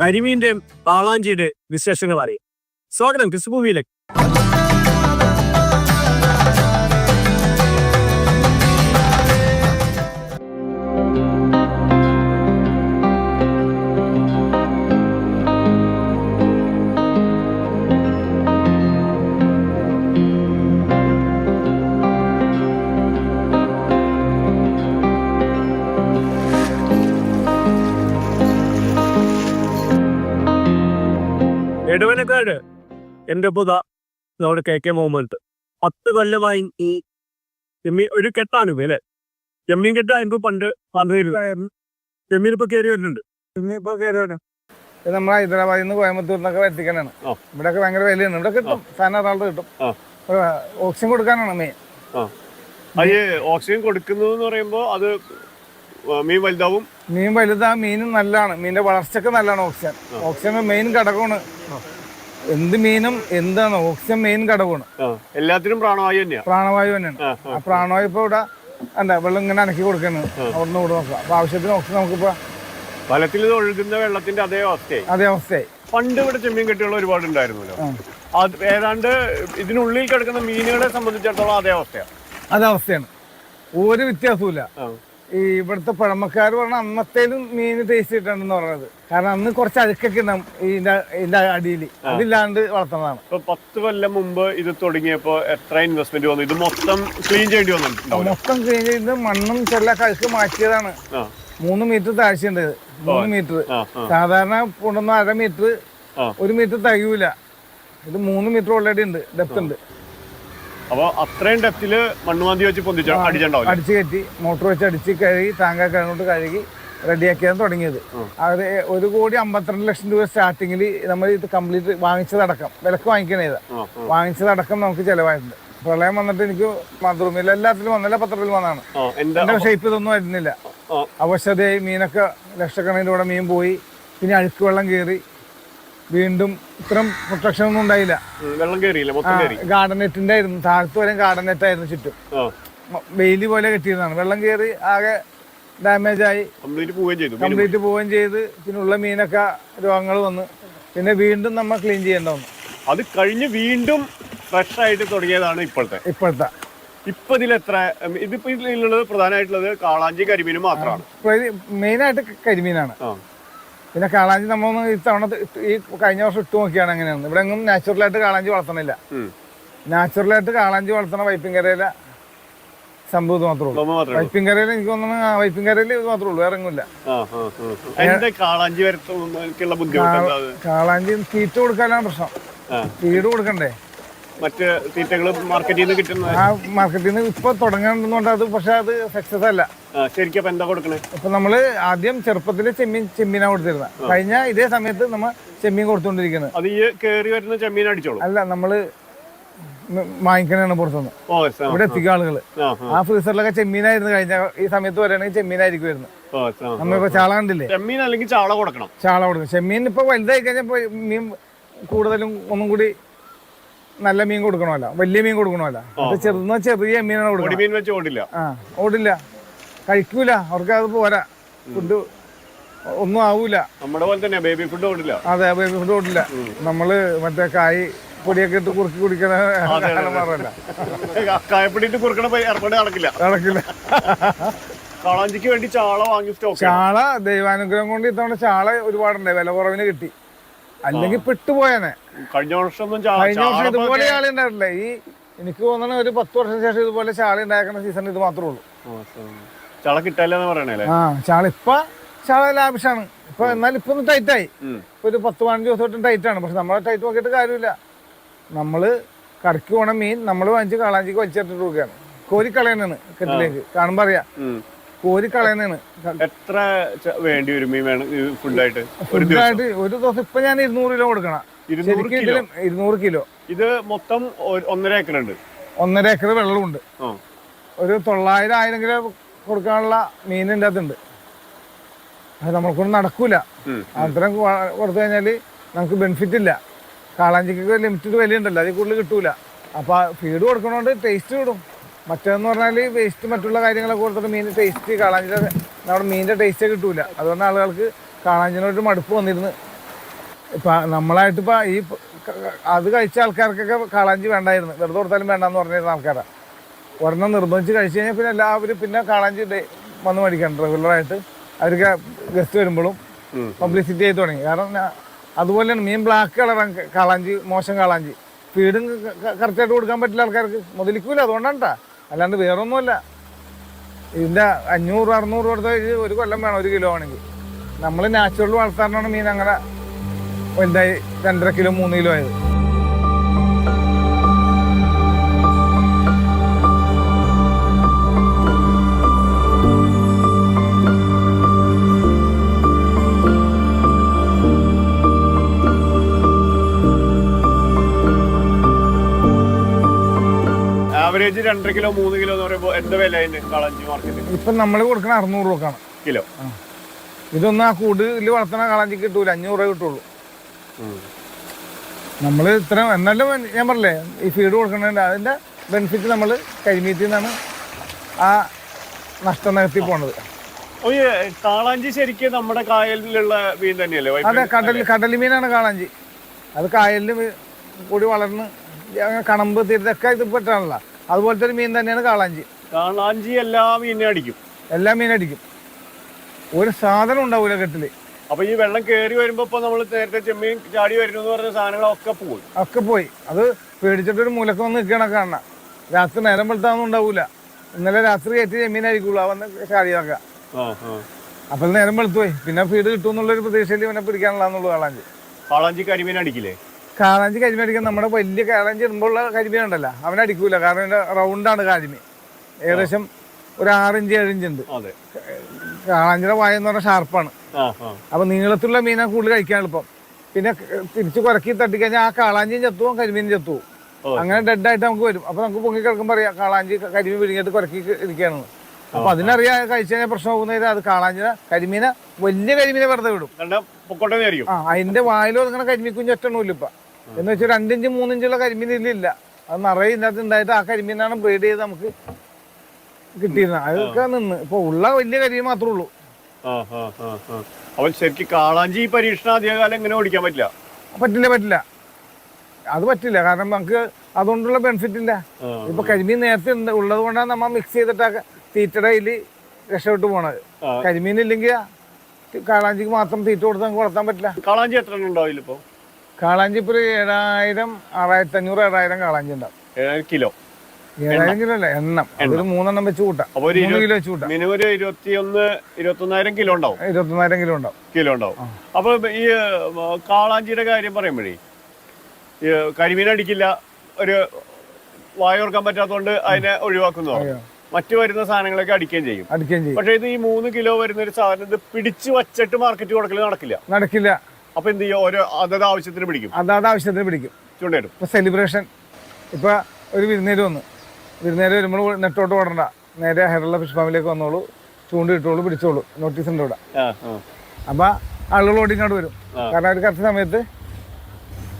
കരിമീന്റെയും പാളാഞ്ചിയുടെ വിശേഷങ്ങൾ അറിയാം. സ്വാഗതം കൃഷിഭൂമിയിലേക്ക്. എടവനക്കാട് എന്റെ പുത നമ്മുടെ കെ കെ മുഹമ്മദ്. പത്ത് കൊല്ലമായി ഈ ചെമ്മീൻ ഒരു കെട്ടാണ് അല്ലെ? ചെമ്മീൻ കെട്ടാ എന്തോ പണ്ട് പറഞ്ഞിരുന്നു. ചെമ്മീൻ ഇപ്പൊ കയറി വരുന്നുണ്ട്. ഇപ്പൊ കയറി വരും. ഇത് നമ്മൾ ഹൈദരാബാദിൽ നിന്ന് കോയമ്പത്തൂർ നിന്നൊക്കെ വരുത്തിക്കാനാണ് ഇവിടെ ഇവിടെയൊക്കെ ഭയങ്കര വിലയാണ്. ഇവിടെ കിട്ടും. സാധനം കിട്ടും. ഓക്സിജൻ കൊടുക്കാനാണ് മെയിൻ ഓക്സിജൻ കൊടുക്കുന്നു എന്ന് പറയുമ്പോ അത് മീൻ വലുതാവും? മീൻ വലുതാ മീനും നല്ലതാണ്. മീനിന്റെ വളർച്ചക്ക് നല്ലതാണ് ഓക്സിജൻ. ഓക്സിജൻ മെയിൻ ഘടകമാണ്. എന്ത് മീനും എന്താണ് ഓക്സിജൻ മെയിൻ ഘടകമാണ്. എല്ലാത്തിനും പ്രാണവായു തന്നെയാണ് പ്രാണവായു തന്നെയാണ്. ആ, പ്രാണവായു ഇപ്പൊ ഇവിടെ എന്താ വെള്ളം ഇങ്ങനെ അനക്കി കൊടുക്കുന്നത് അവിടുന്ന് ഇവിടെ നോക്കാം. അപ്പൊ ആവശ്യത്തിന് ഓക്സിജൻ നമുക്കിപ്പോ ഫലത്തിൽ ഒഴുകുന്ന വെള്ളത്തിന്റെ അതേ അവസ്ഥയായി. അതേ അവസ്ഥയായി. പണ്ട് ഇവിടെ ചെമ്മീൻ കെട്ടികൾ ഒരുപാട് ഉണ്ടായിരുന്നല്ലോ. അത് ഏതാണ്ട് ഇതിനുള്ളിൽ കിടക്കുന്ന മീനുകളെ സംബന്ധിച്ചിടത്തോളം അതേ അവസ്ഥയാണ് അതേ അവസ്ഥയാണ്. ഒരു വ്യത്യാസവും ഈ ഇവിടുത്തെ പഴമക്കാർ പറഞ്ഞ അന്നത്തേലും മീൻ ടേസ്റ്റ് കിട്ടണമെന്ന് പറഞ്ഞത്. കാരണം അന്ന് കുറച്ച് അഴുക്കൊക്കെ ഉണ്ടാവും ഇതിന്റെ ഇതിന്റെ അടിയിൽ. അതില്ലാണ്ട് വളർത്തുന്നതാണ്. ഇപ്പൊ പത്ത് കൊല്ലം മുമ്പ് ഇത് തുടങ്ങിയപ്പോ എത്ര ഇൻവെസ്റ്റ്മെന്റ് വന്നു? ഇത് മൊത്തം ക്ലീൻ ചെയ്യേണ്ടി വന്നു മൊത്തം ക്ലീൻ ചെയ്ത് മണ്ണും ചെല്ല കഴുക്ക് മാറ്റിയതാണ്. മൂന്ന് മീറ്റർ താഴ്ചയുണ്ട് ഇത്. മൂന്ന് മീറ്റർ സാധാരണ കൊണ്ടുവന്ന അര മീറ്റർ. ഒരു മീറ്റർ തികയൂല. ഇത് മൂന്ന് മീറ്റർ ഓൾറെഡി ഉണ്ട്. ഡെപ്ത് ഉണ്ട്. അപ്പൊ അത്രയും ഡെപ്തിൽ മണ്ണുമാന്തി വെച്ച് പൊന്തിച്ച അടിച്ചുണ്ടാവും അടിച്ചു കയറ്റി മോട്ടോർ വെച്ച് അടിച്ച് കഴുകി ടാങ്ക കഴിഞ്ഞോട്ട് കഴുകി റെഡിയാക്കിയാണ് തുടങ്ങിയത്. അത് ഒരു കോടി അമ്പത്തിരണ്ട് ലക്ഷം രൂപ സ്റ്റാർട്ടിങ്ങിൽ നമ്മൾ ഇത് കംപ്ലീറ്റ് വാങ്ങിച്ചതടക്കം. വിലക്ക് വാങ്ങിക്കണേതാ. വാങ്ങിച്ചതടക്കം നമുക്ക് ചിലവായിട്ടുണ്ട്. പ്രളയം വന്നിട്ട് എനിക്ക് മധുരമില്ല എല്ലാത്തിലും വന്നില്ല പത്രത്തിൽ വന്നാണ് എന്റെ ഷേപ്പ് ഇതൊന്നും വരുന്നില്ല. അവശതയായി മീനൊക്കെ ലക്ഷക്കണക്കിലൂടെ മീൻ പോയി. പിന്നെ അഴുക്ക് വെള്ളം കയറി. വീണ്ടും ഇത്രയും പ്രൊട്ടക്ഷൻ ഒന്നും ഉണ്ടായില്ല. വെള്ളം കയറിയില്ല ഗാർഡൻ നെറ്റിന്റെ ആയിരുന്നു. താഴത്ത് വരെ ഗാർഡൻ നെറ്റ് ആയിരുന്നു ചുറ്റും. വെയിലി പോലെ കിട്ടിയതാണ്. വെള്ളം കയറി ആകെ ഡാമേജ് ആയി. കംപ്ലീറ്റ് പോവുകയും ചെയ്തു പിന്നെ ഉള്ള മീനൊക്കെ രോഗങ്ങൾ വന്ന്. പിന്നെ വീണ്ടും നമ്മൾ ക്ലീൻ ചെയ്യേണ്ട വന്നു. അത് കഴിഞ്ഞ് വീണ്ടും ഫ്രഷ് ആയിട്ട് തുടങ്ങിയതാണ് ഇപ്പോഴത്തെ. ഇപ്പോഴത്തെ. ഇപ്പൊ ഉം, ഇതിപ്പോ ഇതിലുള്ളത് പ്രധാനമായിട്ടുള്ളത് കാളാഞ്ചി കരിമീനും മാത്രമാണ്. മെയിനായിട്ട് കരിമീനാണ്. പിന്നെ കാളാഞ്ചി നമ്മളൊന്ന് ഇത്തവണ ഈ കഴിഞ്ഞ വർഷം ഇട്ട് നോക്കിയാണ് എങ്ങനെയാണ് ഇവിടെ എങ്ങും നാച്ചുറലായിട്ട് കാളാഞ്ചി വളർത്തണില്ല. നാച്ചുറലായിട്ട് കാളാഞ്ചി വളർത്തണ വൈപ്പിങ്കരയിലെ സംഭവം മാത്രമേ ഉള്ളൂ. വൈപ്പിങ്കരയിൽ എനിക്ക് തോന്നുന്നു വൈപ്പിങ്കരയിൽ ഇത് മാത്രമേ ഉള്ളൂ വേറെ എങ്ങുമില്ല. കാളാഞ്ചി തീറ്റ കൊടുക്കാനാണ് പ്രശ്നം. ഫീഡ് കൊടുക്കണ്ടേ? മറ്റ് തീറ്റകൾ മാർക്കറ്റിൽ നിന്ന് കിട്ടുന്നത്? ആ മാർക്കറ്റിൽ നിന്ന് ഇപ്പൊ തുടങ്ങുന്നുണ്ട് അത് പക്ഷെ അത് സക്സസ് അല്ല. ശരിക്കും അപ്പൊ എന്താ കൊടുക്കണേ? ഇപ്പൊ നമ്മൾ ആദ്യം ചെറുപ്പത്തിൽ ചെമ്മീൻ ചെമ്മീനാ കൊടുത്തിരുന്നത്. കഴിഞ്ഞ ഇതേ സമയത്ത് നമ്മൾ ചെമ്മീൻ കൊടുത്തോണ്ടിരിക്കുന്നത് അത് ഈ കേറി വരുന്ന ചെമ്മീൻ അടിച്ചോളൂ? അല്ല നമ്മൾ വാങ്ങിക്കണാണ് പുറത്തുനിന്ന്. ഇവിടെ എത്തിക്കുക ആളുകൾ. ആ, ഫ്രീസറിലൊക്കെ ചെമ്മീനായിരുന്നു കഴിഞ്ഞ ഈ സമയത്ത് വരികയാണെങ്കിൽ ചെമ്മീനായിരിക്കും വരുന്നത്. നമ്മളിപ്പോ ചാള കണ്ടില്ലേ? ചെമ്മീൻ അല്ലെങ്കിൽ ചാള കൊടുക്കണം. ചാള കൊടുക്കണം ചെമ്മീൻ ഇപ്പൊ വലുതായി കഴിഞ്ഞപ്പോ മീൻ കൂടുതലും ഒന്നും കൂടി നല്ല മീൻ കൊടുക്കണമല്ല വലിയ മീൻ കൊടുക്കണമല്ല. ചെറുന്ന ചെറിയ മീനാണ് കൊടുക്കുന്നത് ഓടില്ല? ആ ഓടില്ല. കഴിക്കൂല അവർക്ക് അത് പോരാ. ഫുഡ് ഒന്നും ആവൂല. നമ്മുടെ പോലെ തന്നെ ബേബി ഫുഡ് ഓടില്ല. അതെ ബേബി ഫുഡ് ഓടില്ല. നമ്മൾ മറ്റേ കായ് പൊടിയൊക്കെ ഇട്ട് കുറുക്കി കുടിക്കണ മാറല്ല കായപ്പിടിയിട്ട് കുറുക്കണ പരി- ഏർപ്പാട് നടക്കില്ല. നടക്കില്ല. കാളാഞ്ചിക്ക് വേണ്ടി ചാള വാങ്ങി സ്റ്റോക്ക് ചാള ദൈവാനുഗ്രഹം കൊണ്ട് ഇത്തവണ ചാള ഒരുപാടുണ്ട്. വില കുറവിന് കിട്ടി. അല്ലെങ്കിൽ പെട്ടുപോയനെ. കഴിഞ്ഞ വർഷം കഴിഞ്ഞ വർഷം ഇതുപോലെ ചാളി ഉണ്ടായിട്ടില്ല ഈ എനിക്ക് തോന്നണ ഒരു പത്ത് വർഷം ശേഷം ഇതുപോലെ ചാളി ഉണ്ടാക്കുന്ന സീസൺ ഇത് മാത്രമേ ഉള്ളൂ. ചാള കിട്ടാല്ലെന്ന് പറയണല്ലേ ആ ചാള ഇപ്പൊ ചാള ലാഭിഷാണ് ഇപ്പൊ എന്നാൽ ഇപ്പൊ ഒന്ന് ടൈറ്റായി. ഇപ്പൊ ഒരു പത്ത് പതിനഞ്ച് ദിവസം ടൈറ്റ് ആണ്. പക്ഷെ നമ്മളെ ടൈറ്റ് നോക്കിയിട്ട് കാര്യമില്ല. നമ്മൾ കടക്കി പോണ മീൻ നമ്മൾ വാങ്ങിച്ച് കാളാഞ്ചിക്ക് വലിച്ചിട്ട് കൊടുക്കുകയാണ്. കോരി കളയുന്നതാണ് കെട്ടിലേക്ക് കാണുമ്പോ അറിയാം. കോരി കളയുന്നതാണ്. എത്ര വേണ്ടി വരും ഈ ഫുഡായിട്ട്? ഒരു ദിവസം? ഫുഡായിട്ട് ഒരു ദിവസം ഇപ്പൊ ഞാൻ ഇരുന്നൂറ് കിലോ കൊടുക്കണം. ഇരുന്നൂറ് കിലോ? ഇത് മൊത്തം ഒന്നര ഏക്കർ ഉണ്ട് ഒന്നര ഏക്കർ വെള്ളമുണ്ട് ഒരു തൊള്ളായിരം ആയിരം കിലോ കൊടുക്കാനുള്ള മീൻ അതുണ്ട്. അകത്തുണ്ട് അത് നമ്മൾക്കൊന്നും നടക്കൂല. അത്രയും കൊടുത്തു കഴിഞ്ഞാൽ നമുക്ക് ബെനിഫിറ്റ് ഇല്ല. കാളാഞ്ചിക്ക് ലിമിറ്റഡ് വില ഉണ്ടല്ലോ അതിൽ കൂടുതൽ കിട്ടൂല. അപ്പൊ ഫീഡ് കൊടുക്കണോണ്ട് ടേസ്റ്റ് കിടും മറ്റേന്ന് പറഞ്ഞാൽ വേസ്റ്റ് മറ്റുള്ള കാര്യങ്ങളൊക്കെ കൊടുത്തിട്ട് മീൻ ടേസ്റ്റ് കാളാഞ്ചിയുടെ നമ്മുടെ മീനിന്റെ ടേസ്റ്റേ കിട്ടൂല. അതുകൊണ്ട് ആളുകൾക്ക് കാളാഞ്ചിനോട് മടുപ്പ് വന്നിരുന്നു. ഇപ്പം നമ്മളായിട്ട് ഇപ്പം ഈ അത് കഴിച്ച ആൾക്കാർക്കൊക്കെ കാളാഞ്ചി വേണ്ടായിരുന്നു. വെറുതെ കൊടുത്താലും വേണ്ടെന്ന് പറഞ്ഞിരുന്ന ആൾക്കാരാണ് ഒരെണ്ണം നിർബന്ധിച്ച് കഴിച്ച് കഴിഞ്ഞാൽ പിന്നെ എല്ലാവരും പിന്നെ കാളാഞ്ചി വന്ന് മേടിക്കണം റെഗുലറായിട്ട് അവർക്ക് ഗസ്റ്റ് വരുമ്പോഴും പബ്ലിസിറ്റി ചെയ്ത് തുടങ്ങി. കാരണം അതുപോലെയാണ് മീൻ ബ്ലാക്ക് കളറാണ് കാളാഞ്ചി മോശം കാളാഞ്ചി ഫീഡും കറക്റ്റായിട്ട് കൊടുക്കാൻ പറ്റില്ല ആൾക്കാർക്ക്. മുതലിക്കൂല. അതുകൊണ്ടാണ്. അല്ലാണ്ട് വേറൊന്നുമല്ല. ഇതിന്റെ അഞ്ഞൂറ് അറുന്നൂറ് കൊടുത്ത ഒരു കൊല്ലം വേണം ഒരു കിലോ ആണെങ്കിൽ. നമ്മൾ നാച്ചുറൽ വളർത്താറാണ് മീൻ അങ്ങനെ വലുതായി രണ്ടര കിലോ മൂന്ന് കിലോ ആയത്. ആവറേജ് രണ്ടര കിലോ മൂന്ന് കിലോ എന്ന് പറയുമ്പോൾ എന്ത് വില കളഞ്ചി മാർക്കറ്റിൽ ഇപ്പൊ നമ്മൾ കൊടുക്കണ അറുന്നൂറ് രൂപക്കാണ്. കിലോ? ഇതൊന്നും ആ കൂടുതൽ വളർത്തണ കളഞ്ചി കിട്ടൂല അഞ്ഞൂറ് രൂപ കിട്ടുള്ളൂ. നമ്മൾ ഇത്ര എന്നാലും ഞാൻ പറഞ്ഞില്ലേ ഈ ഫീഡ് കൊടുക്കണതിന്റെ അതിന്റെ ബെനിഫിറ്റ് നമ്മൾ കരിമീറ്റിൽ നിന്നാണ് ആ നഷ്ടം നികത്തി പോണത്. കാളാഞ്ചി ശരിക്കും നമ്മുടെ കായലിലുള്ള മീൻ തന്നെയല്ലേ? അതെ കടൽ കടൽ മീനാണ് കാളാഞ്ചി. അത് കായലിൽ കൂടി വളർന്ന് കണമ്പ് തീരത്തൊക്കെ ഇത് പെട്ടാണല്ലോ. അതുപോലത്തെ ഒരു മീൻ തന്നെയാണ് കാളാഞ്ചി. കാളാഞ്ചി എല്ലാ മീനും അടിക്കും. എല്ലാ മീനും മീനടിക്കും ഒരു സാധനം ഉണ്ടാവൂല കെട്ടിൽ അപ്പൊ ഈ വെള്ളം കയറി വരുമ്പോ ഇപ്പൊ നമ്മൾ നേരത്തെ ചെമ്മീൻ ചാടി വരുന്നു എന്ന് പറഞ്ഞ സാധനങ്ങളൊക്കെ പോയി. ഒക്കെ പോയി. അത് പേടിച്ചിട്ടൊരു മൂലക്ക് വന്ന് നിൽക്കണ കാണണം. രാത്രി നേരം വെളുത്താന്നും ഉണ്ടാവൂല. ഇന്നലെ രാത്രി കയറ്റി ചെമ്മീനായിരിക്കുള്ളൂ. ആയിരിക്കുള്ളൂ വന്ന് ചാടി ആ ആ. അപ്പോൾ നേരം വെളുത്തുപോയി പിന്നെ ഫീഡ് കിട്ടും എന്നുള്ളൊരു പ്രതീക്ഷയിൽ ഇവനെ പിടിക്കാനുള്ള കാളാഞ്ചി. കാളാഞ്ചി കരിമീൻ അടിക്കില്ലേ? കാളാഞ്ചി കരിമീൻ നമ്മുടെ വലിയ കാളാഞ്ചി ഇടുമ്പോഴുള്ള കരിമീൻ ഉണ്ടല്ലോ അവൻ അടിക്കൂല. കാരണം റൗണ്ടാണ് കാരിമീൻ ഏകദേശം ഒരു ആറിഞ്ച് ഏഴിഞ്ച് ഉണ്ട്. കാളാഞ്ചിയുടെ വായ എന്ന് പറഞ്ഞാൽ ഷാർപ്പാണ്. അപ്പൊ നീളത്തിലുള്ള മീനാ കൂടുതൽ കഴിക്കാൻ എളുപ്പം. പിന്നെ തിരിച്ചു കുരക്കി തട്ടിക്കഴിഞ്ഞാൽ ആ കാളാഞ്ചിയും ചത്തുവും കരിമീനും ചത്തുവും അങ്ങനെ ഡെഡ് ആയിട്ട് നമുക്ക് വരും. അപ്പൊ നമുക്ക് പൊങ്ങി കിടക്കുമ്പോൾ അറിയാം കാളാഞ്ചി കരിമീൻ വിഴുങ്ങിയിട്ട് കുരക്കി ഇരിക്കുകയാണെന്ന് അപ്പൊ അതിനറിയാം കഴിച്ചു കഴിഞ്ഞാൽ പ്രശ്നം പോകുന്നതിന് അത് കാളാഞ്ചിനെ കരിമീനെ വലിയ കരിമീനെ വെറുതെ വിടും. അതിന്റെ വായിലോ അങ്ങനെ കരിമീൻ കുഞ്ഞ് ഒറ്റണമില്ല ഇപ്പൊ. എന്ന് വെച്ചാൽ രണ്ടിഞ്ച് മൂന്നിഞ്ചുള്ള കരിമീൻ ഇതിലില്ല അത് നിറയെ ഇതിനകത്ത് ഉണ്ടായിട്ട് ആ കരിമീനാണ് ബ്രീഡ് ചെയ്ത് നമുക്ക് കിട്ടിയിരുന്നത്. അതൊക്കെ നിന്ന്. ഇപ്പൊ ഉള്ള വലിയ കരിമീൻ മാത്രമേ ഉള്ളൂ. ആ ആ ആ ആ. അവൻ ശരിക്കും കാളാഞ്ചി ഈ പരീക്ഷണം അധികകാലം എങ്ങനെ ഓടിക്കാൻ പറ്റില്ല? പറ്റില്ല പറ്റില്ല. അത് പറ്റില്ല. കാരണം നമുക്ക് അതുകൊണ്ടുള്ള ബെനിഫിറ്റ് ഇല്ല. ഇപ്പൊ കരിമീൻ നേരത്തെ ഉള്ളത് കൊണ്ടാണ് നമ്മ മിക്സ് ചെയ്തിട്ട് തീറ്റയുടെ അതിൽ രക്ഷപ്പെട്ട് പോണത്. കരിമീൻ ഇല്ലെങ്കിൽ കാളാഞ്ചിക്ക് മാത്രം തീറ്റ കൊടുത്ത് നമുക്ക് വളർത്താൻ പറ്റില്ല. കാളാഞ്ചി എത്ര ഉണ്ടാവില്ല ഇപ്പൊ കാളാഞ്ചി ഇപ്പോൾ ഒരു ഏഴായിരം ആറായിരത്തി അഞ്ഞൂറ് ഏഴായിരം കാളാഞ്ചി ഉണ്ടാവും. ഏഴായിരം കിലോ. ഏഴായിരം കിലോ അല്ല എണ്ണം. അതൊരു മൂന്നെണ്ണം വെച്ച് കൂട്ടാം. ഒരു കിലോ വെച്ച് കൂട്ടാം. മിനിമം ഒരു ഇരുപത്തിയൊന്ന് ഇരുപത്തൊന്നായിരം കിലോ ഉണ്ടാവും. ഇരുപത്തൊന്നായിരം കിലോ ഉണ്ടാവും. കിലോ ഉണ്ടാവും. അപ്പൊ ഈ കാളാഞ്ചിയുടെ കാര്യം പറയുമ്പോഴേ കരിമീൻ അടിക്കില്ല ഒരു വായോർക്കാൻ പറ്റാത്തതുകൊണ്ട് അതിനെ ഒഴിവാക്കുന്നു മറ്റു വരുന്ന സാധനങ്ങളൊക്കെ അടിക്കുകയും ചെയ്യും. അടിക്കുകയും ചെയ്യും. പക്ഷെ ഇത് ഈ മൂന്ന് കിലോ വരുന്ന ഒരു സാധനം ഇത് പിടിച്ചു വച്ചിട്ട് മാർക്കറ്റ് കൊടുക്കൽ നടക്കില്ല. നടക്കില്ല. അപ്പൊ എന്ത് ചെയ്യും? ഓരോ അതത് ആവശ്യത്തിന് പിടിക്കും. അതാത് ആവശ്യത്തിന് പിടിക്കും. ചൂണ്ടയിടും. ഇപ്പൊ സെലിബ്രേഷൻ ഇപ്പൊ ഒരു വിരുന്നേര് വന്ന്. വിരുന്നേര് വരുമ്പോൾ നെട്ടോട്ട് ഓടണ്ട. നേരെ ഹെറുള്ള ഫിഷ് ഫാമിലേക്ക് വന്നോളൂ. ചൂണ്ടിട്ടോളൂ പിടിച്ചോളൂ. നോട്ടീസ് ഉണ്ട് ഇവിടെ. അപ്പൊ ആളുകൾ ഓടിങ്ങോട്ട് വരും. കാരണം അവർ കറക്റ്റ് സമയത്ത്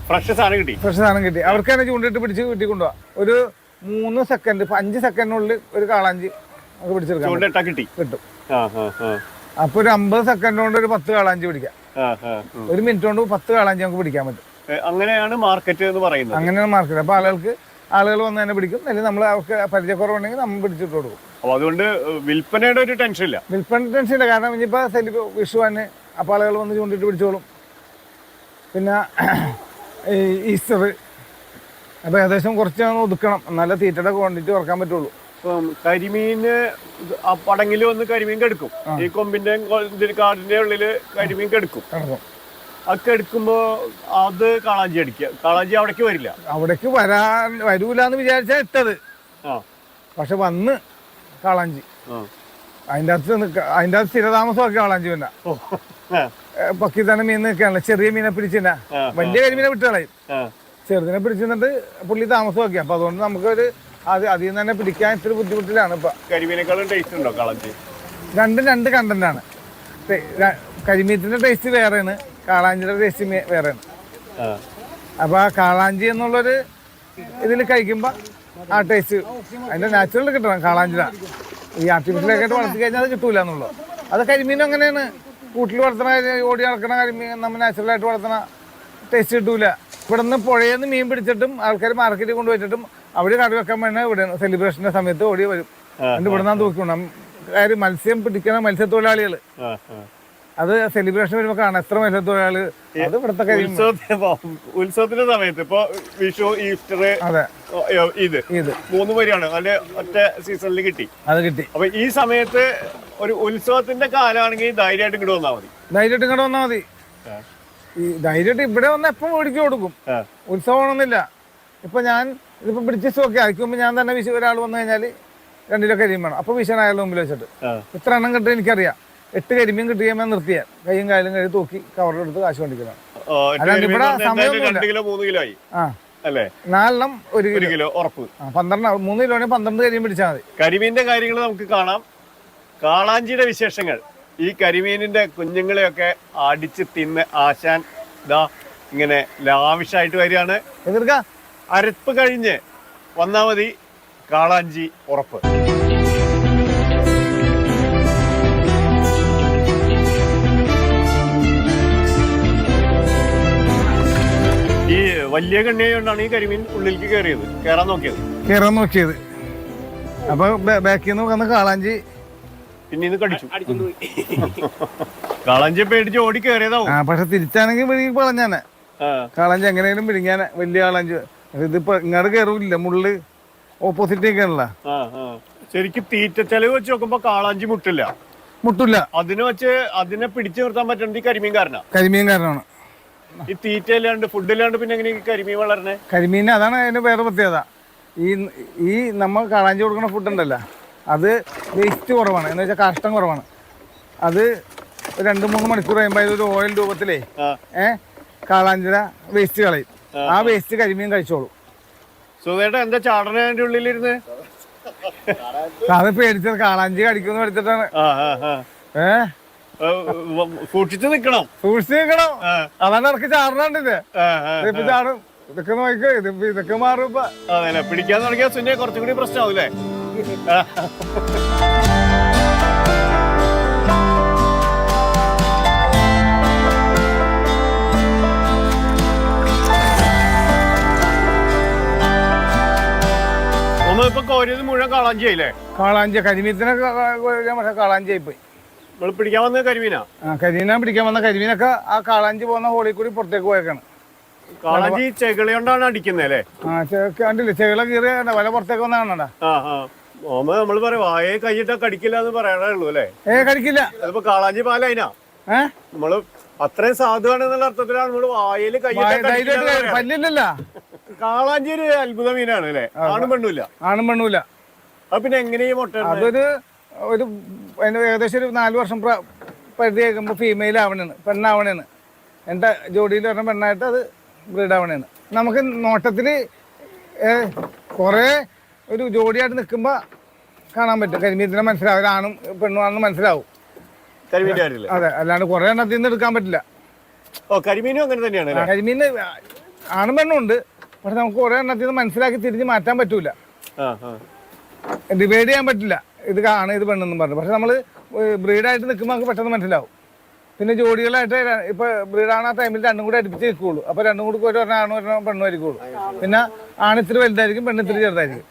ഫ്രഷ് സാധനം കിട്ടി. ഫ്രഷ് സാധനം കിട്ടി. അവർക്ക് തന്നെ ചൂണ്ടിട്ട് പിടിച്ച് വീട്ടിൽ കൊണ്ടുപോകാം ഒരു മൂന്ന് സെക്കൻഡ് ഇപ്പൊ അഞ്ച് സെക്കൻഡിനുള്ളിൽ ഒരു കാളാഞ്ചി നമുക്ക് പിടിച്ചെടുക്കാൻ പറ്റും. കിട്ടി. കിട്ടും. അപ്പൊ ഒരു അമ്പത് സെക്കൻഡ് കൊണ്ട് ഒരു പത്ത് കാളാഞ്ചി പിടിക്കാം. ഒരു മിനിറ്റ് കൊണ്ട് പത്ത് കാളാഞ്ചി നമുക്ക് പിടിക്കാൻ പറ്റും. അങ്ങനെയാണ് മാർക്കറ്റ് എന്ന് പറയുന്നത്. അങ്ങനെയാണ് മാർക്കറ്റ് അപ്പൊ ആളുകൾക്ക് ആളുകൾ വന്ന് തന്നെ പിടിക്കും. അല്ലെങ്കിൽ നമ്മൾ അവർക്ക് പരിചയക്കുറവുണ്ടെങ്കിൽ നമ്മൾ പിടിച്ചിട്ട് കൊടുക്കും. അപ്പൊ അതുകൊണ്ട് വിൽപ്പനയുടെ ഒരു ടെൻഷൻ ഇല്ല. വിൽപ്പന ടെൻഷൻ ഇല്ല. കാരണം ഇനിയിപ്പോൾ സെലിബ് തന്നെ അപ്പൊ ആളുകൾ വന്ന് ചൂണ്ടിട്ട് പിടിച്ചോളും. പിന്നെ ഈസ്റ്റർ അപ്പൊ ഏകദേശം കുറച്ച് ഒതുക്കണം. എന്നാലേ തീറ്റയുടെ ക്വാണ്ടിറ്റി കുറയ്ക്കാൻ പറ്റുള്ളൂ. ഇപ്പം കരിമീന് പടങ്ങിൽ വന്ന് കരിമീൻ കെടുക്കും. ഈ കൊമ്പിന്റെ കാടിന്റെ ഉള്ളിൽ കരിമീൻ കെടുക്കും. അതൊക്കെ എടുക്കുമ്പോ അത് കാളാഞ്ചി അടിക്കുക. കാളാഞ്ചി അവിടേക്ക് വരില്ല. അവിടേക്ക് വരാൻ വരൂല എന്ന് വിചാരിച്ചാ ഇട്ടത്. പക്ഷെ വന്ന് കാളാഞ്ചി. അതിന്റെ അകത്ത് അതിന്റെ അകത്ത് സ്ഥിരതാമസമൊക്കെ കാളാഞ്ചി. ആ, പക്കി തന്നെ മീൻ നിൽക്കാണല്ലോ. ചെറിയ മീനെ പിടിച്ചില്ല വലിയ കരിമീനെ വിട്ടുകളയും. ചെറുതിനെ പിടിച്ചിരുന്നിട്ട് പുള്ളി താമസമാക്കി. അപ്പൊ അതുകൊണ്ട് നമുക്കൊരു അത് അതിൽ നിന്ന് തന്നെ പിടിക്കാൻ ഇത്തിരി ബുദ്ധിമുട്ടിലാണ് ഇപ്പൊ. കരിമീനേക്കാളും ടേസ്റ്റ് ഉണ്ടോ കളഞ്ചി? രണ്ടും രണ്ട് കണ്ടന്റ് ആണ്. കരിമീനത്തിന്റെ ടേസ്റ്റ് വേറെയാണ് കാളാഞ്ചിയുടെ ടേസ്റ്റ് വേറെയാണ്. അപ്പൊ ആ കാളാഞ്ചി എന്നുള്ളൊരു ഇതിൽ കഴിക്കുമ്പോ ആ ടേസ്റ്റ് അതിന്റെ നാച്ചുറൽ കിട്ടണം കാളാഞ്ചിര ഈ ആർട്ടിഫിഷ്യലൊക്കെ ആയിട്ട് വളർത്തി കഴിഞ്ഞാൽ അത് കിട്ടൂല എന്നുള്ളത് അത് കരിമീനും അങ്ങനെയാണ്. കൂട്ടിൽ വളർത്തണ ഓടി നടക്കണ കരിമീൻ നമ്മൾ നാച്ചുറലായിട്ട് വളർത്തണ ടേസ്റ്റ് കിട്ടൂല. ഇവിടെ നിന്ന് പുഴയിൽ നിന്ന് മീൻ പിടിച്ചിട്ടും ആൾക്കാർ മാർക്കറ്റിൽ കൊണ്ടുപോയിട്ടും അവിടെ കറി വെക്കാൻ വേണ്ട ഇവിടെ സെലിബ്രേഷന്റെ സമയത്ത് ഓടി വരും. എന്നിട്ട് ഇവിടെ നിന്നാ തൂക്കണം കാര്യം മത്സ്യം പിടിക്കണ മത്സ്യത്തൊഴിലാളികൾ. അത് സെലിബ്രേഷൻ വരുമ്പോ കാണാം. എത്ര മത്സ്യത്തൊഴിലാളി? അത് ഇവിടുത്തെ ഉത്സവത്തിന്റെ സമയത്ത് ഇപ്പൊ വിഷു ഈസ്റ്റർ അതെ. ഇത്. ഇത്. മൂന്ന് വരിയാണ്. അല്ലെ ഒറ്റ സീസണിൽ കിട്ടി. അത് കിട്ടി. അപ്പൊ ഈ സമയത്ത് ഒരു ഉത്സവത്തിന്റെ കാലാണെങ്കിൽ ധൈര്യമായിട്ട് ഇങ്ങോട്ട് വന്നാൽ മതി. ധൈര്യമായിട്ട് ഇങ്ങോട്ട് വന്നാൽ മതി. ഈ ധൈര്യമായിട്ട് ഇവിടെ വന്ന് എപ്പം മേടിച്ചു കൊടുക്കും. ഉത്സവമാണെന്നില്ല. ഇപ്പൊ ഞാൻ ഇതിപ്പോ പിടിച്ച് ഒക്കെ അയക്കുമ്പോൾ ഞാൻ തന്നെ വിഷു ഒരാൾ വന്നു കഴിഞ്ഞാൽ രണ്ട് കിലോ കരിമീൻ വേണം. അപ്പൊ വിശ്വൻ അയാളുടെ മുമ്പിൽ വെച്ചിട്ട്. ഇത്ര എണ്ണം കിട്ടും എനിക്കറിയാം. എട്ട് കരിമീൻ കിട്ടിയാൽ നിർത്തിയാൽ. കൈയും കാലും കഴി തൂക്കി കവറിലെടുത്ത് കാശ് കൊണ്ടിരിക്കുന്നതാണ് അല്ലാണ്ട് ഇവിടെ സമയമൊന്നുമില്ല. ആ. നാലെണ്ണം ഒരു കിലോ. ഉറപ്പ്. പന്ത്രണ്ട് മൂന്ന് കിലോ പന്ത്രണ്ട് കരിമീൻ പിടിച്ചാൽ മതി. കരിമീന്റെ കാര്യങ്ങൾ നമുക്ക് കാണാം. കാളാഞ്ചിയുടെ വിശേഷങ്ങൾ. ഈ കരിമീനിന്റെ കുഞ്ഞുങ്ങളെയൊക്കെ അടിച്ച് തിന്ന് ആശാൻ ഇതാ ഇങ്ങനെ ലാവിഷായിട്ട് വരികയാണ്. എതിർക്ക അരപ്പ് കഴിഞ്ഞ് വന്നാൽ മതി. കാളാഞ്ചി ഉറപ്പ്. ഈ വലിയ കണ്ണിയായോണ്ടാണ് ഈ കരിമീൻ ഉള്ളിലേക്ക് കയറിയത് കയറാൻ നോക്കിയത്. കയറാൻ നോക്കിയത്. അപ്പൊ ബാക്കിൽ നിന്ന് വന്ന് കാളാഞ്ചി പിന്നെ ഇത് കടിച്ചു കാളാഞ്ചി പേടിച്ച് ഓടി കയറിയതാവും ആ പക്ഷെ തിരിച്ചാണെങ്കിൽ പറഞ്ഞാനെ ആ, കാളാഞ്ചി എങ്ങനെയും വിഴുങ്ങാനെ വലിയ കാളാഞ്ചി. ഇതിപ്പോ ഇങ്ങോട്ട് കയറില്ല മുള്ള് ഓപ്പോസിറ്റ് നിൽക്കാനല്ല ആ, ആ. ശരിക്കും തീറ്റ ചെലവ് വെച്ച് നോക്കുമ്പോ കാളാഞ്ചി മുട്ടില്ല. മുട്ടില്ല. അതിനെ വെച്ച് അതിനെ പിടിച്ചു നിർത്താൻ പറ്റുന്നത് ഈ കരിമീൻകാരനാ കരിമീൻ കാരണമാണ് ഈ തീറ്റ ഇല്ലാണ്ട് ഫുഡ് ഇല്ലാണ്ട് പിന്നെ എങ്ങനെ കരിമീൻ വളരണേ? കരിമീൻ അതാണ് അതിന്റെ വേറെ പ്രത്യേകത. ഈ ഈ നമ്മൾ കാളാഞ്ചി കൊടുക്കുന്ന ഫുഡ് ഉണ്ടല്ലോ അത് വേസ്റ്റ് കുറവാണ്. എന്ന് വെച്ചാൽ കഷ്ടം കുറവാണ്. അത് രണ്ടു രണ്ട് മൂന്ന് മണിക്കൂർ കഴിയുമ്പോൾ ഒരു ഓയിൽ രൂപത്തിലേ ഏഹ് കാളാഞ്ചിര വേസ്റ്റ് കളയും. ആ വേസ്റ്റ് കരിമീൻ കഴിച്ചോളൂ. സുഖേട്ട എന്താ ചാടനന്റെ ഉള്ളിലിരുന്ന്? അത് പേടിച്ചത് കാളാഞ്ചി കടിക്കുന്നു ആ ഏ? സൂക്ഷിച്ചു നിക്കണം. സൂക്ഷിച്ചു നിക്കണം. അതാണ് ഇടയ്ക്ക് ചാടണുണ്ടില്ലേ ഇപ്പൊ ചാടും. ഇതൊക്കെ നോക്ക് ഇതിപ്പോ ഇതൊക്കെ മാറും പിടിക്കാൻ തുടങ്ങിയാൽ സുനിയെ കുറച്ചും കൂടി പ്രശ്നമാവൂലേ ഇപ്പൊ കോരിയത് മുഴുവൻ കാളാഞ്ചി ആയില്ലേ കാളാഞ്ചി കരിമീനത്തിനെ പക്ഷെ കാളാഞ്ചി പോയി. നമ്മൾ പിടിക്കാൻ വന്ന കരിമീനാ? ആ കരിമീനെ പിടിക്കാൻ വന്ന. കരിമീനൊക്കെ ആ കാളാഞ്ചി പോകുന്ന ഹോളിൽ കൂടി പുറത്തേക്ക് പോയേക്കാണ്. കാളാഞ്ചി ചെകിളി കൊണ്ടാണ് അടിക്കുന്നത് അല്ലേ? ആ കണ്ടില്ലേ? ചെകിള കീറിയ വല പുറത്തേക്ക് വന്നാണോടാ ആ ആ. ഓമ നമ്മൾ പറയാം വായെ കൈയിട്ടാ കടിക്കില്ല എന്ന് പറയണേ ഉള്ളൂ അല്ലേ? ഏ കടിക്കില്ല. അതിപ്പോ കാളാഞ്ചി പാലതിനാ ഏ? നമ്മൾ അത്രയും സാധുവാണെന്നുള്ള അർത്ഥത്തിലാണ് നമ്മൾ വായയിൽ കൈയിട്ടാ വായ- ധൈര്യമായിട്ട് കടിക്കില്ല എന്ന് കയറി. പറയണേ. പല്ലില്ലല്ലോ. കാളാഞ്ചി ഒരു അത്ഭുത മീനാണ് അല്ലേ? ആണും പെണ്ണുമില്ല. ആണും പെണ്ണുമില്ല. അത് പിന്നെ എങ്ങനെ ഈ മുട്ട? അതൊരു ഒരു ഏകദേശം ഒരു നാല് വർഷം പ്ര- പരിധി കഴിയുമ്പോൾ ഫീമെയിൽ ആവണേന്ന് പെണ്ണാവണേന്ന്. എന്റെ ജോഡിയിൽ പറഞ്ഞ പെണ്ണായിട്ട് അത് ബ്രീഡ് ആവണേന്ന്. നമുക്ക് നോട്ടത്തിൽ കുറേ ഒരു ജോഡിയായിട്ട് നിൽക്കുമ്പോൾ കാണാൻ പറ്റും. കരിമീത്തിനെ മനസ്സിലാവും. ഒരാണും പെണ്ണുമാണെന്ന് മനസ്സിലാവും. അതെ അല്ലാണ്ട് കുറേ എണ്ണത്തിൽ നിന്ന് എടുക്കാൻ പറ്റില്ല. ഓ കരിമീനും അങ്ങനെ തന്നെയാണ് കരിമീൻ ആണും പെണ്ണും ഉണ്ട്. പക്ഷെ നമുക്ക് കുറേ എണ്ണത്തിൽ നിന്ന് മനസ്സിലാക്കി തിരിഞ്ഞ് മാറ്റാൻ പറ്റൂല. ഡിവൈഡ് ചെയ്യാൻ പറ്റില്ല. ഇത് ആണ് ഇത് പെണ്ണെന്നും പറഞ്ഞു. പക്ഷെ നമ്മൾ ബ്രീഡായിട്ട് നിൽക്കുമ്പോൾ നമുക്ക് പെട്ടെന്ന് മനസ്സിലാവും. പിന്നെ ജോഡികളായിട്ട് ഇപ്പൊ ബ്രീഡാണ് ആ ടൈമിൽ രണ്ടും കൂടി അടുപ്പിച്ച് നിൽക്കുള്ളൂ. അപ്പൊ രണ്ടും കൂടി ഒരു ആണ് ആണും ഒരെണ്ണം പെണ്ണും ആയിരിക്കുള്ളൂ. പിന്നെ ആണ് ഇത്തിരി വലുതായിരിക്കും പെണ്ണ് ഇത്തിരി ചെറുതായിരിക്കും.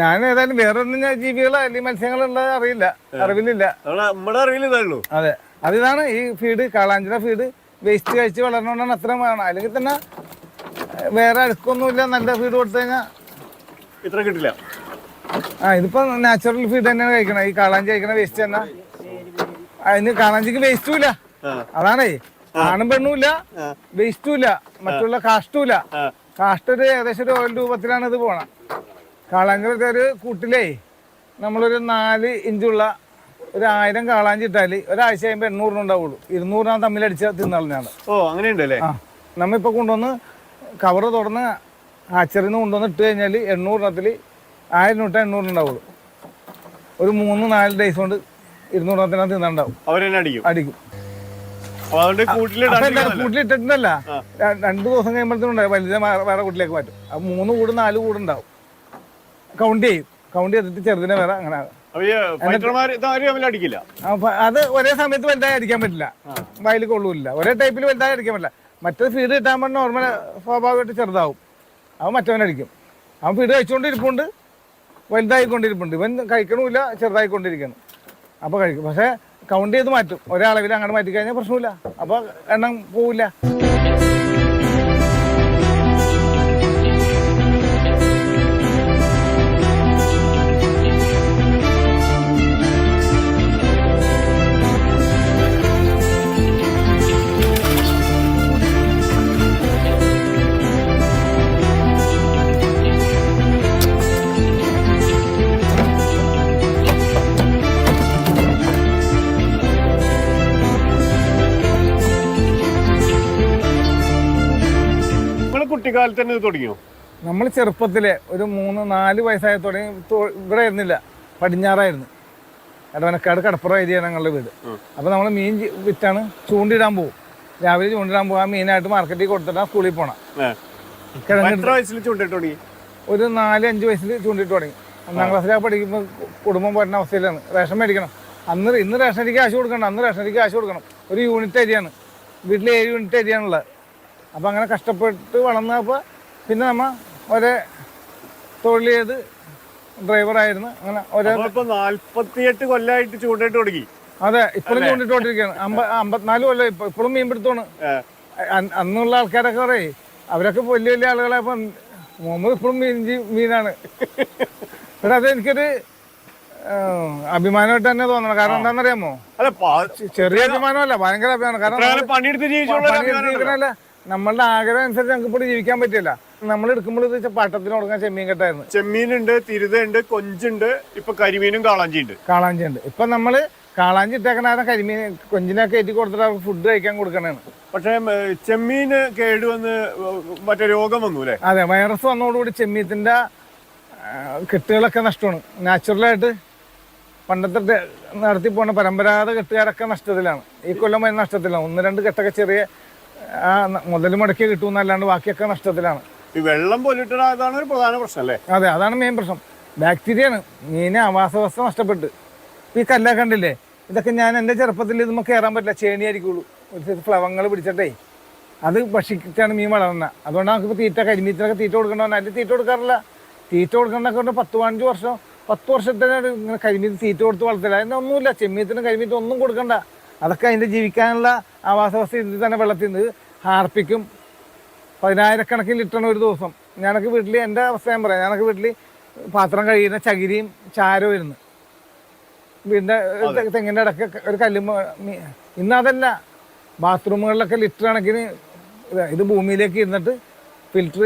ഞാൻ ഏതായാലും വേറെ ഒന്നും ഞാൻ ജീവികളോ അല്ലെങ്കിൽ മത്സ്യങ്ങളുള്ള അറിയില്ല. അറിവിലില്ല. നമ്മളെ നമ്മുടെ അതെ. അതിതാണ് ഈ ഫീഡ് കാളാഞ്ചിറ ഫീഡ് വേസ്റ്റ് കഴിച്ച് വളരണോണ്ടാണ് അത്രയും വേണം. അല്ലെങ്കിൽ തന്നെ വേറെ അടുക്കൊന്നുമില്ല നല്ല ഫീഡ് കൊടുത്തു കഴിഞ്ഞാൽ ഇത്ര കിട്ടില്ല. ആ ഇതിപ്പോ നാച്ചുറൽ ഫീഡ് തന്നെയാണ് കഴിക്കണം ഈ കാളാഞ്ചി കഴിക്കണ വേസ്റ്റ് തന്നെ. അതിന് കാളാഞ്ചിക്ക് വേസ്റ്റും ഇല്ല. അതാണേ ആണും പെണ്ണും ഇല്ല. വേസ്റ്റും ഇല്ല മറ്റുള്ള കാഷ്ടും ഇല്ല. കാഷ്ട ഒരു ഏകദേശം ഒരു രൂപത്തിലാണ് ഇത് പോണ. കാളാഞ്ചിറൊക്കെ ഒരു കൂട്ടിലേ നമ്മളൊരു നാല് ഇഞ്ചുള്ള ഒരു ആയിരം കാളാഞ്ചി ഇട്ടാൽ ഒരാഴ്ച കഴിയുമ്പോൾ എണ്ണൂറിനുണ്ടാവുള്ളൂ ഇരുന്നൂറിനാണ് തമ്മിലടിച്ച് തിന്നളിഞ്ഞാണ്. ഓ അങ്ങനെയുണ്ടല്ലേ? ആ നമ്മളിപ്പോൾ കൊണ്ടുവന്ന് കവറ് തുറന്ന് ആച്ചറിൽ നിന്ന് കൊണ്ടുവന്ന് ഇട്ട് കഴിഞ്ഞാൽ എണ്ണൂറിനത്തിൽ ആയിരം തൊട്ട് എണ്ണൂറിനുണ്ടാവുള്ളൂ ഒരു മൂന്ന് നാല് ഡേയ്സ് കൊണ്ട് ഇരുന്നൂറിനത്തിനകത്ത് തിന്നുണ്ടാവും അവരെന്നെ അടിക്കും. അടിക്കും. കൂട്ടിലിട്ടിട്ടുണ്ടല്ല രണ്ടു ദിവസം കഴിയുമ്പോഴത്തേക്കും വലുത് മാ- വേറെ കൂട്ടിലേക്ക് മാറ്റും. ആ മൂന്ന് കൂട് നാല് കൂട് ഉണ്ടാവും. കൗണ്ട് ചെയ്യും. കൗണ്ട് ചെയ്തിട്ട് ചെറുതിനെ വേറെ അങ്ങനെ അത് ഒരേ സമയത്ത് വലുതായി അടിക്കാൻ പറ്റില്ല. വയലിൽ കൊള്ളൂല്ല. ഒരേ ടൈപ്പിൽ വലുതായി അടിക്കാൻ പറ്റില്ല. മറ്റേ ഫീഡ് കിട്ടാൻ പറഞ്ഞ നോർമൽ സ്വാഭാവികമായിട്ട് ചെറുതാവും. അവൻ മറ്റവനടിക്കും. അവൻ ഫീഡ് കഴിച്ചുകൊണ്ടിരിപ്പുണ്ട് വലുതായിക്കൊണ്ടിരിപ്പുണ്ട്. ഇവൻ കഴിക്കണമില്ല ചെറുതായിക്കൊണ്ടിരിക്കണം അപ്പോൾ കഴിക്കും. പക്ഷേ കൗണ്ട് ചെയ്ത് മാറ്റും. ഒരളവിൽ അങ്ങനെ മാറ്റി കഴിഞ്ഞാൽ പ്രശ്നമില്ല. അപ്പോൾ എണ്ണം പോവില്ല. കുട്ടിക്കാലത്ത് തന്നെ തുടങ്ങിയോ? നമ്മൾ ചെറുപ്പത്തിലെ ഒരു മൂന്ന് നാല് വയസ്സായ തുടങ്ങി ഇവിടെ ആയിരുന്നില്ല. പടിഞ്ഞാറായിരുന്നു. എടവനക്കാട് കടപ്പുറ ഏരിയ ഞങ്ങളുടെ വീട്. അപ്പോൾ നമ്മൾ മീൻ വിറ്റാണ് ചൂണ്ടിടാൻ പോകും രാവിലെ ചൂണ്ടിടാൻ പോകും ആ മീനായിട്ട് മാർക്കറ്റിൽ കൊടുത്തിട്ടാ സ്കൂളിൽ പോണം. വയസ്സിൽ ചൂണ്ടിട്ട് തുടങ്ങി? ഒരു നാല് അഞ്ച് വയസ്സിൽ ചൂണ്ടിട്ട് തുടങ്ങി. ഒന്നാം ക്ലാസ്സിലൊക്കെ പഠിക്കുമ്പോൾ കുടുംബം വരുന്ന അവസ്ഥയിലാണ്. റേഷൻ മേടിക്കണം. അന്ന് ഇന്ന് റേഷനരിക്ക് കാശ് കൊടുക്കണം അന്ന് റേഷനരിക്ക് കാശ് കൊടുക്കണം. ഒരു യൂണിറ്റ് അരിയാണ്. വീട്ടിൽ ഏഴ് യൂണിറ്റ് അരിയാണുള്ളത്. അപ്പോൾ അങ്ങനെ കഷ്ടപ്പെട്ട് വളർന്നപ്പോൾ പിന്നെ നമ്മൾ ഒരേ തൊഴിൽ ചെയ്ത് ഡ്രൈവറായിരുന്നു അങ്ങനെ ഒരേ നാൽപ്പത്തിയെട്ട് ഇപ്പൊ കൊല്ലായിട്ട് ചൂണ്ടിട്ട് തുടങ്ങി. അതെ ഇപ്പോഴും ചൂണ്ടിട്ടോണ്ടിരിക്കുകയാണ് അമ്പ അമ്പത്തിനാല് കൊല്ലം ഇപ്പൊ ഇപ്പോഴും മീൻ പിടുത്തോണ് അന്നുള്ള ആൾക്കാരൊക്കെ പറയേ അവരൊക്കെ വലിയ വലിയ ആളുകളെ അപ്പം മുഹമ്മദ് ഇപ്പോഴും മീൻ മീനാണ്. പക്ഷെ അത് എനിക്കൊരു അഭിമാനമായിട്ട് തന്നെ തോന്നണം. കാരണം എന്താണെന്നറിയാമോ? അല്ല ചെറിയ അഭിമാനമല്ല ഭയങ്കര അഭിമാനം കാരണം പണിയെടുത്ത്. ജീവിക്കണല്ല നമ്മളുടെ ആഗ്രഹം അനുസരിച്ച് നമുക്ക് ഇപ്പോൾ ജീവിക്കാൻ പറ്റില്ല. നമ്മൾ എടുക്കുമ്പോൾ ഇത് തുടങ്ങാൻ കൊടുക്കാൻ ചെമ്മീൻ കെട്ടായിരുന്നു. ചെമ്മീനുണ്ട് തിരുതയുണ്ട് കൊഞ്ചുണ്ട് ഇപ്പൊ കരിമീനും കാളാഞ്ചിയുണ്ട്. കാളാഞ്ചിയുണ്ട്. ഇപ്പൊ നമ്മൾ കാളാഞ്ചി ഇട്ടേക്കണ കരിമീൻ കൊഞ്ചിനൊക്കെ ഏറ്റി കൊടുത്തിട്ട് അവർക്ക് ഫുഡ് കഴിക്കാൻ കൊടുക്കണേന്ന് പക്ഷേ ചെമ്മീന് കേടുവന്ന് മറ്റേ രോഗം വന്നു അല്ലേ അതെ വൈറസ് വന്നതോടുകൂടി ചെമ്മീത്തിന്റെ കെട്ടുകളൊക്കെ നഷ്ടമാണ്. നാച്ചുറലായിട്ട് പണ്ടത്തെ നടത്തി പോണ പരമ്പരാഗത കെട്ടുകാരൊക്കെ നഷ്ടത്തിലാണ്. ഈ കൊല്ലം നഷ്ടത്തിലാണ്. ഒന്ന് രണ്ട് കെട്ടൊക്കെ ചെറിയ ആ മുതൽ മുടക്കി കിട്ടും എന്നല്ലാണ്ട് ബാക്കിയൊക്കെ നഷ്ടത്തിലാണ്. ഈ വെള്ളം പൊലിട്ടാണ് ഒരു പ്രധാന പ്രശ്നം അല്ലേ? അതെ അതാണ് മെയിൻ പ്രശ്നം. ബാക്ടീരിയയാണ് മീന് ആവാസവസ്ഥ നഷ്ടപ്പെട്ട്. ഈ കല്ല കണ്ടില്ലേ? ഇതൊക്കെ ഞാൻ എന്റെ ചെറുപ്പത്തിൽ ഇതൊന്നും കയറാൻ പറ്റില്ല. ചേണിയായിരിക്കുള്ളൂ. ഒരു സൈസ് ഫ്ലവങ്ങൾ പിടിച്ചിട്ടേ അത് ഭക്ഷിച്ചിട്ടാണ് മീൻ വളർന്നത് അതുകൊണ്ടാണ് നമുക്ക് ഇപ്പോൾ തീറ്റ കരിമീറ്റിനൊക്കെ തീറ്റ കൊടുക്കണമെന്ന് അതിന്റെ തീറ്റ കൊടുക്കാറില്ല. തീറ്റ കൊടുക്കണൊക്കെ കൊണ്ട് പത്ത് പതിനഞ്ച് വർഷം പത്ത് വർഷത്തിനാണ് ഇങ്ങനെ കരിമീൻ തീറ്റ കൊടുത്ത് വളർത്തില്ല അതിന് ഒന്നുമില്ല ചെമ്മീത്തിനും കരിമീറ്റും ഒന്നും കൊടുക്കണ്ട. അതൊക്കെ അതിന്റെ ജീവിക്കാനുള്ള ആവാസവസ്ഥ ഇതിൽ തന്നെ വെള്ളത്തിൽ നിന്ന് ഹാർപ്പിക്കും. പതിനായിരക്കണക്കിന് ലിറ്ററാണ് ഒരു ദിവസം. ഞാനൊക്കെ വീട്ടിൽ എന്റെ അവസ്ഥ ഞാൻ പറയാം. ഞാനൊക്കെ വീട്ടിൽ പാത്രം കഴിയുന്ന ചകിരിയും ചാരവും ഇരുന്ന് വീടിന്റെ തെങ്ങിന്റെ ഇടയ്ക്ക് ഒരു കല്ലുമ്മ മീ- ഇന്ന് അതല്ല. ബാത്റൂമുകളിലൊക്കെ ലിറ്റർ കണക്കിന് ഇത് ഭൂമിയിലേക്ക് ഇരുന്നിട്ട് ഫിൽറ്റർ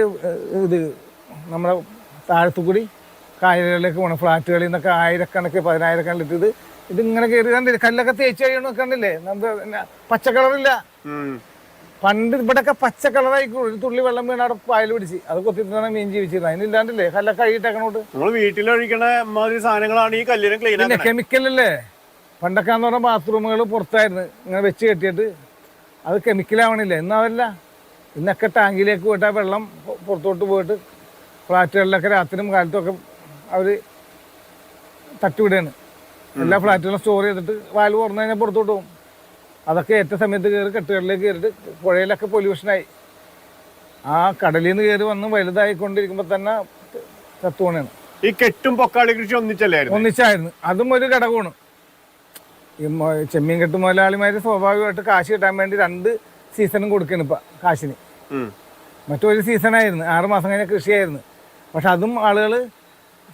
ഇത് നമ്മുടെ താഴത്തു കൂടി കായലുകളിലേക്ക് പോകണം ഫ്ലാറ്റുകളിൽ നിന്നൊക്കെ ആയിരക്കണക്ക് പതിനായിരക്കണക്കിന് ലിറ്റർ ഇത് ഇതിങ്ങനെ കയറി കണ്ടില്ലേ? കല്ലൊക്കെ തേച്ച് കഴിയണ കണ്ടില്ലേ? നമുക്ക് പച്ച കളറില്ല. പണ്ട് ഇവിടെയൊക്കെ പച്ച കളറായി ഒരു തുള്ളി വെള്ളം വീണ അവിടെ പായൽ പിടിച്ച്. അത് കൊത്തിട്ടാണ് മീൻ ജീവിച്ചിരുന്നത്. അതിനില്ലാണ്ടില്ലേ കല്ലൊക്കെ കഴുകിട്ടേക്കണോട്ട് നമ്മൾ വീട്ടിലൊഴിക്കണ മാതിരി സാധനങ്ങളാണ് ഈ കല്ലിനെ ക്ലീൻ പിന്നെ കെമിക്കൽ അല്ലേ? പണ്ടൊക്കെ എന്ന് പറഞ്ഞാൽ ബാത്റൂമുകൾ പുറത്തായിരുന്നു. ഇങ്ങനെ വെച്ച് കെട്ടിയിട്ട് അത് കെമിക്കലാവണില്ല ഇന്ന് അതല്ല. ഇന്നൊക്കെ ടാങ്കിലേക്ക് പോയിട്ട് ആ വെള്ളം പുറത്തോട്ട് പോയിട്ട് ഫ്ലാറ്റുകളിലൊക്കെ രാത്രിയും കാലത്തും ഒക്കെ അവർ തട്ടുവിടുകയാണ് എല്ലാ ഫ്ലാറ്റുകളും സ്റ്റോർ ചെയ്തിട്ട് വാൽ തുറന്നു കഴിഞ്ഞാൽ പുറത്തോട്ട് പോകും അതൊക്കെ ഏറ്റ സമയത്ത് കയറി കെട്ടുകളിലേക്ക് കയറിയിട്ട് പുഴയിലൊക്കെ പൊല്യൂഷനായി ആ കടലിൽ നിന്ന് കയറി വന്ന് വലുതായിക്കൊണ്ടിരിക്കുമ്പോൾ തന്നെ ചത്തുപോണാണ് ഈ കെട്ടും പൊക്കാളി കൃഷി ഒന്നിച്ചല്ലായിരുന്നു? ഒന്നിച്ചായിരുന്നു. അതും ഒരു ഘടകമാണ്. ഈ ചെമ്മീൻ കെട്ട് മുതലാളിമാർ സ്വാഭാവികമായിട്ട് കാശ് കിട്ടാൻ വേണ്ടി രണ്ട് സീസണും കൊടുക്കണം ഇപ്പം കാശിന്. മറ്റൊരു സീസണായിരുന്നു ആറ് മാസം കഴിഞ്ഞ കൃഷിയായിരുന്നു. പക്ഷെ അതും ആളുകൾ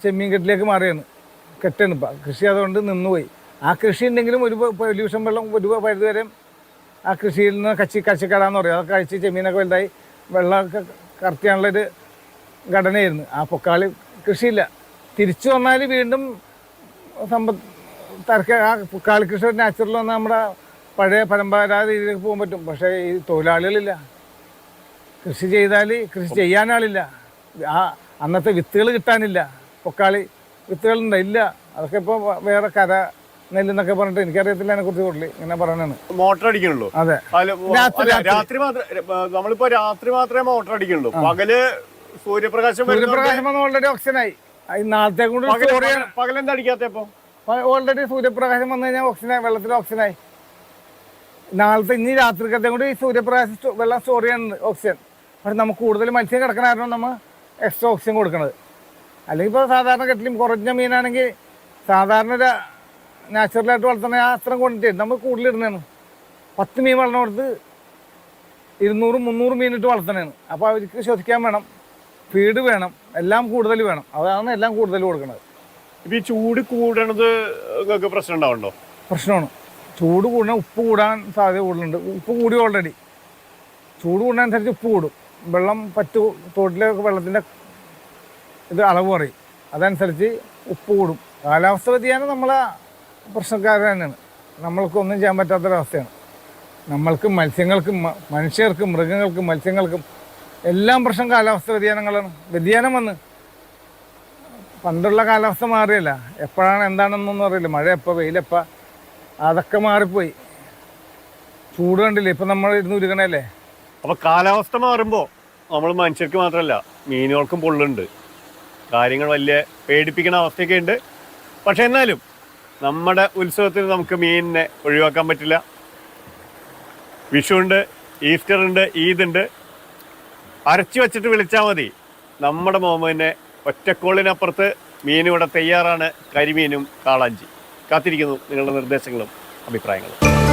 ചെമ്മീൻ കെട്ടിലേക്ക് മാറിയാണ് കെട്ടാണ്. ഇപ്പം കൃഷി അതുകൊണ്ട് നിന്നുപോയി. ആ കൃഷി ഉണ്ടെങ്കിലും ഒരു പൊല്യൂഷൻ വെള്ളം ഒരു പരിധി വരെ ആ കൃഷിയിൽ നിന്ന് കച്ചി കച്ചിക്കടാന്ന് പറയും. അതൊക്കെ കഴിച്ച് ചെമ്മീനൊക്കെ വലുതായി വെള്ളമൊക്കെ കറക്റ്റാനുള്ളൊരു ഘടനയായിരുന്നു. ആ പൊക്കാളി കൃഷിയില്ല. തിരിച്ചു വന്നാൽ വീണ്ടും സമ്പത്ത് തർക്ക ആ പൊക്കാളി കൃഷി ഒരു നാച്ചുറൽ വന്നാൽ നമ്മുടെ പഴയ പരമ്പരാഗത രീതിയിലേക്ക് പോകാൻ പറ്റും. പക്ഷേ ഈ തൊഴിലാളികളില്ല. കൃഷി ചെയ്താൽ കൃഷി ചെയ്യാനാളില്ല. ആ അന്നത്തെ വിത്തുകൾ കിട്ടാനില്ല. പൊക്കാളി വിത്തുകളുണ്ട്. ഇല്ല. അതൊക്കെ ഇപ്പോൾ വേറെ കര നെല്ലെന്നൊക്കെ പറഞ്ഞിട്ട് എനിക്കറിയത്തില്ല അതിനെ കുറിച്ച് കൂടുതൽ ഇങ്ങനെ പറയണാണ് മോട്ടർ അടിക്കണല്ലോ അതെ രാത്രി, അല്ല, രാത്രി. രാത്രി മാത്രം നമ്മളിപ്പോ രാത്രി മാത്രമേ മോട്ടർ അടിക്കണുള്ളൂ പകൽ സൂര്യപ്രകാശം സൂര്യപ്രകാശം വന്ന് ഓൾറെഡി ഓക്സിജനായി നാളത്തെ കൊണ്ട് പകലെന്താ അടിക്കാത്തപ്പോ ഓൾറെഡി സൂര്യപ്രകാശം വന്നു കഴിഞ്ഞാൽ ഓക്സിജനായി വെള്ളത്തിൽ ഓക്സിജനായി നാളത്തെ ഇനി രാത്രിക്കത്തെ കൂടി സൂര്യപ്രകാശം വെള്ളം സ്റ്റോർ ചെയ്യാനുണ്ട് ഓക്സിജൻ പക്ഷെ നമുക്ക് കൂടുതൽ മത്സ്യം കിടക്കണ കാരണം നമ്മൾ എക്സ്ട്രാ ഓക്സിജൻ കൊടുക്കണത്. അല്ലെങ്കിൽ ഇപ്പോൾ സാധാരണ കെട്ടിലും കുറഞ്ഞ മീനാണെങ്കിൽ സാധാരണ ഒരു നാച്ചുറലായിട്ട് വളർത്തുന്ന ആ അത്രയും ക്വാണ്ടിറ്റി നമ്മൾ കൂടുതലിടുന്നതാണ് പത്ത് മീൻ വളർന്നിടത്ത് ഇരുന്നൂറ് മുന്നൂറ് മീനിട്ട് വളർത്തണേന്ന് അപ്പോൾ അവർക്ക് ശ്വസിക്കാൻ വേണം ഫീഡ് വേണം എല്ലാം കൂടുതൽ വേണം. അതാണ് എല്ലാം കൂടുതൽ കൊടുക്കുന്നത്. ഇപ്പം ഈ ചൂട് കൂടണത് പ്രശ്നം ഉണ്ടാവുണ്ടോ പ്രശ്നമാണ്. ചൂട് കൂടണ ഉപ്പ് കൂടാൻ സാധ്യത കൂടുതലുണ്ട്. ഉപ്പ് കൂടി ഓൾറെഡി ചൂട് കൂടുന്നതനുസരിച്ച് ഉപ്പ് കൂടും. വെള്ളം പറ്റു തോട്ടിലെ വെള്ളത്തിന്റെ ഇത് അളവ് കുറയും അതനുസരിച്ച് ഉപ്പ് കൂടും. കാലാവസ്ഥ വ്യതിയാനം നമ്മളെ പ്രശ്നക്കാർ തന്നെയാണ്. നമ്മൾക്കൊന്നും ചെയ്യാൻ പറ്റാത്തൊരവസ്ഥയാണ്. നമ്മൾക്കും മത്സ്യങ്ങൾക്കും മനുഷ്യർക്കും മൃഗങ്ങൾക്കും മത്സ്യങ്ങൾക്കും എല്ലാം പ്രശ്നം കാലാവസ്ഥ വ്യതിയാനങ്ങളാണ്. വ്യതിയാനം വന്ന് പണ്ടുള്ള കാലാവസ്ഥ മാറിയല്ല. എപ്പോഴാണ് എന്താണെന്നൊന്നും അറിയില്ല. മഴ എപ്പോൾ വെയിലെപ്പോൾ അതൊക്കെ മാറിപ്പോയി. ചൂട് കണ്ടില്ലേ? ഇപ്പം നമ്മൾ ഇരുന്ന് ഉരുകണല്ലേ? അപ്പോൾ കാലാവസ്ഥ മാറുമ്പോൾ നമ്മൾ മനുഷ്യർക്ക് മാത്രമല്ല മീനുകൾക്കും പൊള്ളുണ്ട്. കാര്യങ്ങൾ വലിയ പേടിപ്പിക്കുന്ന അവസ്ഥയൊക്കെ ഉണ്ട് പക്ഷെ എന്നാലും നമ്മുടെ ഉത്സവത്തിന് നമുക്ക് മീനിനെ ഒഴിവാക്കാൻ പറ്റില്ല. വിഷുണ്ട് ഈസ്റ്റർ ഉണ്ട് ഈദ് ഉണ്ട് അരച്ചു വെച്ചിട്ട് വിളിച്ചാൽ മതി. നമ്മുടെ മോമനെ ഒറ്റക്കോളിനപ്പുറത്ത് മീൻ ഇവിടെ തയ്യാറാണ് കരിമീനും കാളാഞ്ചി. കാത്തിരിക്കുന്നു നിങ്ങളുടെ നിർദ്ദേശങ്ങളും അഭിപ്രായങ്ങളും.